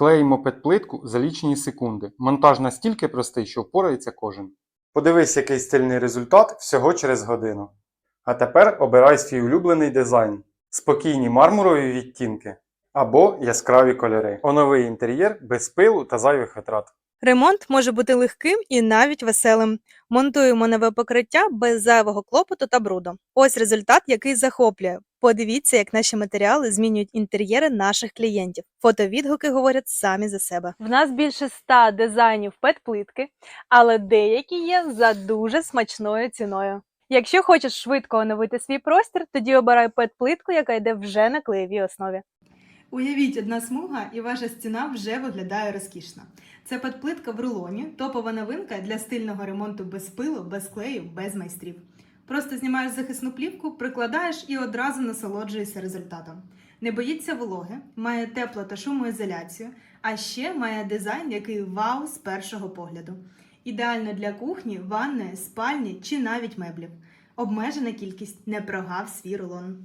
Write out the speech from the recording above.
Клеїмо педплитку за лічені секунди. Монтаж настільки простий, що впорається кожен. Подивись, який стильний результат всього через годину. А тепер обирай свій улюблений дизайн: спокійні мармурові відтінки або яскраві кольори. Оновий інтер'єр без пилу та зайвих витрат. Ремонт може бути легким і навіть веселим. Монтуємо нове покриття без зайвого клопоту та бруду. Ось результат, який захоплює. Подивіться, як наші матеріали змінюють інтер'єри наших клієнтів. Фотовідгуки говорять самі за себе. В нас більше ста дизайнів пет-плитки, але деякі є за дуже смачною ціною. Якщо хочеш швидко оновити свій простір, тоді обирай пет-плитку, яка йде вже на клеєвій основі. Уявіть, одна смуга і ваша стіна вже виглядає розкішно. Це педплитка в рулоні, топова новинка для стильного ремонту без пилу, без клею, без майстрів. Просто знімаєш захисну плівку, прикладаєш і одразу насолоджуєшся результатом. Не боїться вологи, має тепло та шумоізоляцію, а ще має дизайн, який вау з першого погляду. Ідеально для кухні, ванної, спальні чи навіть меблів. Обмежена кількість не прогав свій рулон.